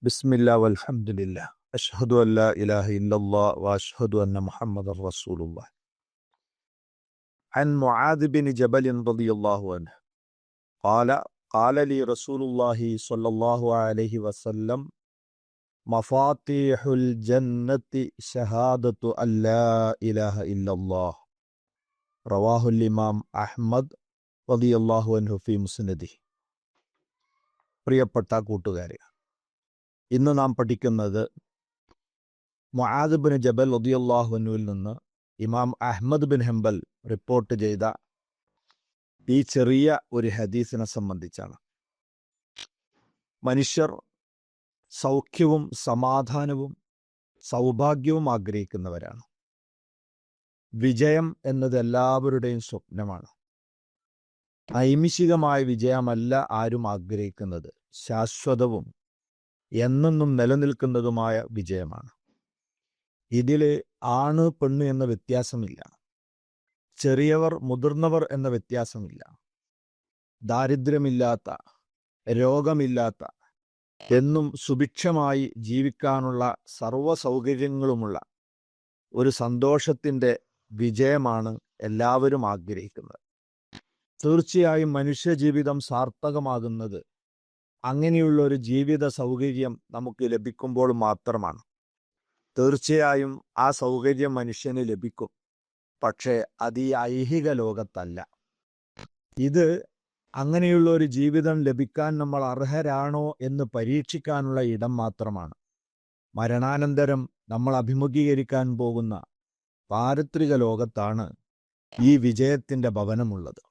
بسم الله والحمد لله أشهد أن لا إله إلا الله وأشهد أن محمد رسول الله عن معاذ بن جبل رضي الله عنه قال قال لي رسول الله صلى الله عليه وسلم مفاتيح الجنة شهادة أن لا إله إلا الله رواه الإمام أحمد رضي الله عنه في مسنده പ്രിയപ്പെട്ട കൂട്ടുകാരെ ഇന്ന് നാം പഠിക്കുന്നത് മൊഹാദ് ബിൻ ജബൽ റളിയല്ലാഹുവിൽ നിന്ന് ഇമാം അഹ്മദ് ബിൻ ഹംബൽ റിപ്പോർട്ട് ചെയ്ത ഈ ചെറിയ ഒരു ഹദീസിനെ സംബന്ധിച്ചാണ്. മനുഷ്യർ സൗഖ്യവും സമാധാനവും സൗഭാഗ്യവും ആഗ്രഹിക്കുന്നവരാണ്. വിജയം എന്നത് എല്ലാവരുടെയും സ്വപ്നമാണ്. ഐമിഷികമായ വിജയമല്ല ആരും ആഗ്രഹിക്കുന്നത്. ശാശ്വതവും എന്നെന്നും നിലനിൽക്കുന്നതുമായ വിജയമാണ്. ഇതിൽ ആണ് പെണ്ണ് എന്ന വ്യത്യാസമില്ല. ചെറിയവർ മുതിർന്നവർ എന്ന വ്യത്യാസമില്ല. ദാരിദ്ര്യമില്ലാത്ത രോഗമില്ലാത്ത എന്നും സുഭിക്ഷമായി ജീവിക്കാനുള്ള സർവ സൗകര്യങ്ങളുമുള്ള ഒരു സന്തോഷത്തിന്റെ വിജയമാണ് എല്ലാവരും ആഗ്രഹിക്കുന്നത്. തീർച്ചയായും മനുഷ്യജീവിതം സാർത്ഥകമാകുന്നത് അങ്ങനെയുള്ള ഒരു ജീവിത സൗകര്യം നമുക്ക് ലഭിക്കുമ്പോൾ മാത്രമാണ്. തീർച്ചയായും ആ സൗകര്യം മനുഷ്യന് ലഭിക്കും. പക്ഷേ അത് ഈ ഐഹിക ലോകത്തല്ല. ഇത് അങ്ങനെയുള്ള ഒരു ജീവിതം ലഭിക്കാൻ നമ്മൾ അർഹരാണോ എന്ന് പരീക്ഷിക്കാനുള്ള ഇടം മാത്രമാണ്. മരണാനന്തരം നമ്മൾ അഭിമുഖീകരിക്കാൻ പോകുന്ന പാരത്രിക ലോകത്താണ് ഈ വിജയത്തിന്റെ ഭവനമുള്ളത്.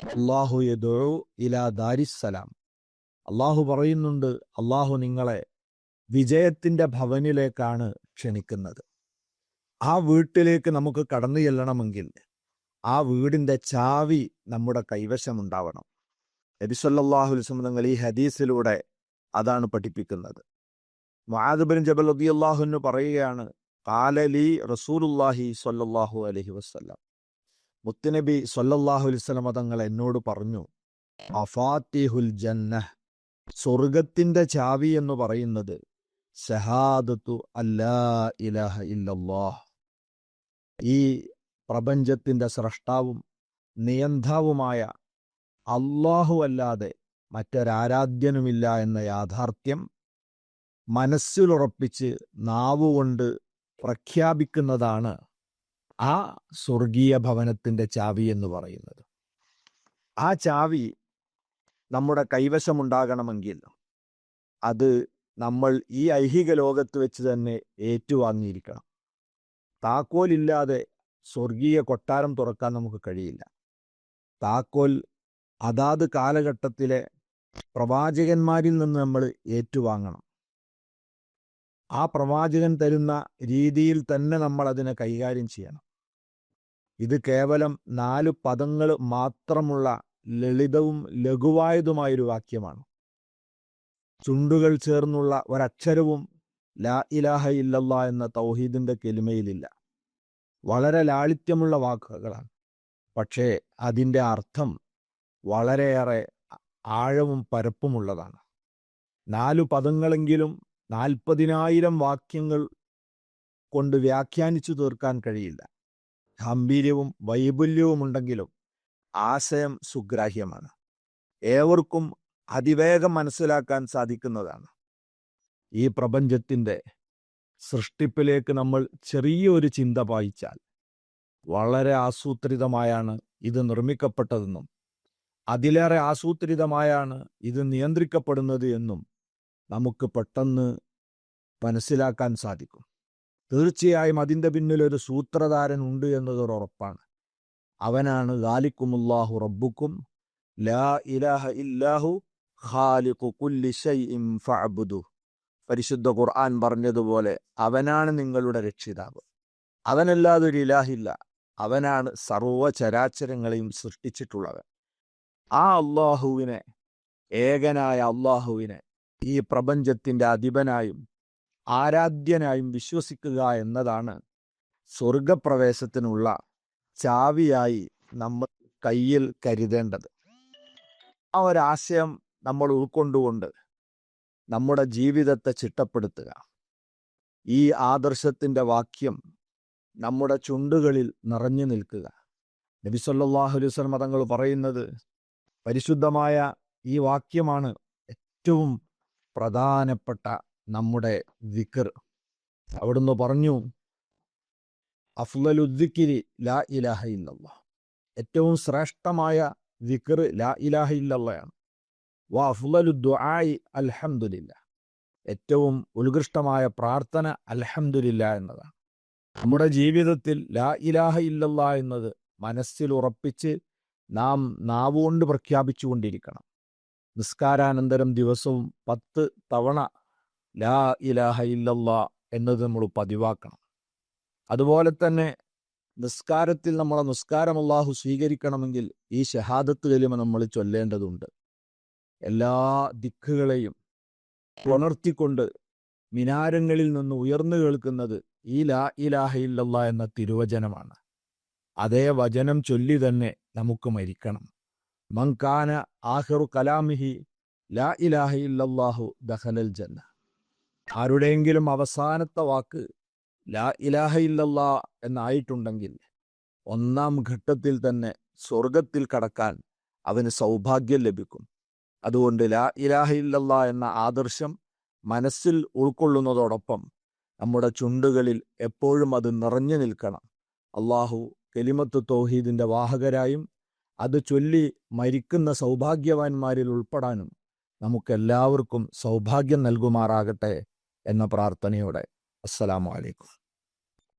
അള്ളാഹു യദോ ഇലാ ദാരിസ്സലാം. അള്ളാഹു പറയുന്നുണ്ട് അള്ളാഹു നിങ്ങളെ വിജയത്തിന്റെ ഭവനിലേക്കാണ് ക്ഷണിക്കുന്നത്. ആ വീട്ടിലേക്ക് നമുക്ക് കടന്നു ചെല്ലണമെങ്കിൽ ആ വീടിന്റെ ചാവി നമ്മുടെ കൈവശമുണ്ടാവണം. നബിസല്ലാഹു വസ്ലം ഈ ഹദീസിലൂടെ അതാണ് പഠിപ്പിക്കുന്നത്. മഹാദബിൻ ജബൽ അബി അള്ളാഹുന്ന് പറയുകയാണ് കാലലി റസൂലുല്ലാഹി സ്വല്ലല്ലാഹു അലഹി വസ്ല്ലാം. മുത്തുനബി സൊല്ലാഹു അലൈവലമ തങ്ങൾ എന്നോട് പറഞ്ഞു അഫാത്തിഹുൽ ജന്ന സ്വർഗത്തിന്റെ ചാവി എന്ന് പറയുന്നത് ഷഹാദത്തു അല്ലാ ഇലാഹ ഇല്ലല്ലാഹ്. ഈ പ്രപഞ്ചത്തിന്റെ സ്രഷ്ടാവും നിയന്താവുമായ അള്ളാഹു അല്ലാതെ മറ്റൊരാരാധ്യനുമില്ല എന്ന യാഥാർത്ഥ്യം മനസ്സിലുറപ്പിച്ച് നാവുകൊണ്ട് പ്രഖ്യാപിക്കുന്നതാണ് ആ സ്വർഗീയ ഭവനത്തിന്റെ ചാവി എന്ന് പറയുന്നത്. ആ ചാവി നമ്മുടെ കൈവശമുണ്ടാകണമെങ്കിൽ അത് നമ്മൾ ഈ ഐഹിക ലോകത്ത് വെച്ച് തന്നെ ഏറ്റുവാങ്ങിയിരിക്കണം. താക്കോലില്ലാതെ സ്വർഗീയ കൊട്ടാരം തുറക്കാൻ നമുക്ക് കഴിയില്ല. താക്കോൽ അതാത് കാലഘട്ടത്തിലെ പ്രവാചകന്മാരിൽ നിന്ന് നമ്മൾ ഏറ്റുവാങ്ങണം. ആ പ്രവാചകൻ തരുന്ന രീതിയിൽ തന്നെ നമ്മൾ അതിനെ കൈകാര്യം ചെയ്യണം. ഇത് കേവലം നാല് പദങ്ങൾ മാത്രമുള്ള ലളിതവും ലഘുവായതുമായൊരു വാക്യമാണ്. ചുണ്ടുകൾ ചേർന്നുള്ള ഒരക്ഷരവും ലാ ഇലാഹ ഇല്ലല്ല എന്ന തൗഹീദിന്റെ കെലിമയിലില്ല. വളരെ ലാളിത്യമുള്ള വാക്കുകളാണ്. പക്ഷേ അതിന്റെ അർത്ഥം വളരെയേറെ ആഴവും പരപ്പുമുള്ളതാണ്. നാലു പദങ്ങളെങ്കിലും നാൽപ്പതിനായിരം വാക്യങ്ങൾ കൊണ്ട് വ്യാഖ്യാനിച്ചു തീർക്കാൻ കഴിയില്ല. ഗാംഭീര്യവും വൈപുല്യവും ഉണ്ടെങ്കിലും ആശയം സുഗ്രാഹ്യമാണ്. ഏവർക്കും അതിവേഗം മനസ്സിലാക്കാൻ സാധിക്കുന്നതാണ്. ഈ പ്രപഞ്ചത്തിന്റെ സൃഷ്ടിപ്പിലേക്ക് നമ്മൾ ചെറിയൊരു ചിന്ത പായിച്ചാൽ വളരെ ആസൂത്രിതമായാണ് ഇത് നിർമ്മിക്കപ്പെട്ടതെന്നും അതിലേറെ ആസൂത്രിതമായാണ് ഇത് നിയന്ത്രിക്കപ്പെടുന്നത് എന്നും നമുക്ക് പെട്ടെന്ന് മനസ്സിലാക്കാൻ സാധിക്കും. തീർച്ചയായും അതിന്റെ പിന്നിലൊരു സൂത്രധാരൻ ഉണ്ട് എന്നതൊരു ഉറപ്പാണ്. അവനാണ് ഗാലിക്കുമുല്ലാഹു റബ്ബുക്കും ലാ ഇലാഹ ഇല്ലാഹു ഖാലിഖു കുല്ലി ഷൈഇൻ ഫഅബ്ദു പരിശുദ്ധ ഖുർആൻ പറഞ്ഞതുപോലെ അവനാണ് നിങ്ങളുടെ രക്ഷിതാവ്. അവനല്ലാതെ ഒരു ഇലാഹില്ല അവനാണ് സർവചരാചരങ്ങളെയും സൃഷ്ടിച്ചിട്ടുള്ളവൻ. ആ അള്ളാഹുവിനെ ഏകനായ അള്ളാഹുവിനെ ഈ പ്രപഞ്ചത്തിന്റെ അധിപനായും ആരാധ്യനായും വിശ്വസിക്കുക എന്നതാണ് സ്വർഗപ്രവേശത്തിനുള്ള ചാവിയായി നമ്മൾ കയ്യിൽ കരുതേണ്ടത്. ആ ഒരാശയം നമ്മൾ ഉൾക്കൊണ്ടുകൊണ്ട് നമ്മുടെ ജീവിതത്തെ ചിട്ടപ്പെടുത്തുക. ഈ ആദർശത്തിന്റെ വാക്യം നമ്മുടെ ചുണ്ടുകളിൽ നിറഞ്ഞു നിൽക്കുക. നബി സല്ലല്ലാഹു അലൈഹി വസല്ലം തങ്ങൾ പറയുന്നത് പരിശുദ്ധമായ ഈ വാക്യമാണ് ഏറ്റവും പ്രധാനപ്പെട്ട നമ്മുടെ വിക്കർ അവിടുന്ന് പറഞ്ഞു അഫ്ലലുദ്ദിക്കിരി ലാ ഇലാഹ ഇല്ലല്ലാ. ഏറ്റവും ശ്രേഷ്ഠമായ വിക്കർ ലാ ഇലാഹ ഇല്ലല്ലയാണ്. വ അഫ്ലലു ദുആഇ അൽഹംദുലില്ല ഏറ്റവും ഉത്കൃഷ്ടമായ പ്രാർത്ഥന അൽഹംദുലില്ല എന്നതാണ്. നമ്മുടെ ജീവിതത്തിൽ ലാ ഇലാഹ ഇല്ലല്ല എന്നത് മനസ്സിൽ ഉറപ്പിച്ച് നാം നാവുകൊണ്ട് പ്രഖ്യാപിച്ചുകൊണ്ടിരിക്കണം നിസ്കാരാനന്തരം ദിവസവും പത്ത് തവണ ലാ ഇലാഹ ഇല്ലല്ല എന്നത് നമ്മൾ പതിവാക്കണം. അതുപോലെ തന്നെ നിസ്കാരത്തിൽ നമ്മളെ നിസ്കാരം അള്ളാഹു സ്വീകരിക്കണമെങ്കിൽ ഈ ഷഹാദത്ത് കലിമ നമ്മൾ ചൊല്ലേണ്ടതുണ്ട്. എല്ലാ ദിക്കുകളെയും ഉണർത്തിക്കൊണ്ട് മിനാരങ്ങളിൽ നിന്ന് ഉയർന്നു കേൾക്കുന്നത് ഈ ലാ ഇലാഹ ഇല്ലല്ലാ എന്ന തിരുവചനമാണ്. അതേ വചനം ചൊല്ലി തന്നെ നമുക്ക് മരിക്കണം. മങ്കാന ആഹിറു കലാമിഹി ലാ ഇലാഹ ഇല്ലല്ലാഹു ദഹലൽ ജന്ന. ആരുടെയെങ്കിലും അവസാനത്തെ വാക്ക് ലാ ഇലാഹ ഇല്ലല്ലാ എന്നായിട്ടുണ്ടെങ്കിൽ ഒന്നാം ഘട്ടത്തിൽ തന്നെ സ്വർഗത്തിൽ കടക്കാൻ അവന് സൗഭാഗ്യം ലഭിക്കും. അതുകൊണ്ട് ലാ ഇലാഹ ഇല്ലല്ലാ എന്ന ആദർശം മനസ്സിൽ ഉൾക്കൊള്ളുന്നതോടൊപ്പം നമ്മുടെ ചുണ്ടുകളിൽ എപ്പോഴും അത് നിറഞ്ഞു നിൽക്കണം. അള്ളാഹു കെലിമത്ത് തൗഹീദിന്റെ വാഹകരായും അത് ചൊല്ലി മരിക്കുന്ന സൗഭാഗ്യവാന്മാരിൽ ഉൾപ്പെടാനും നമുക്കെല്ലാവർക്കും സൗഭാഗ്യം നൽകുമാറാകട്ടെ എന്ന പ്രാർത്ഥനയോടെ. അസ്സലാമു അലൈക്കും.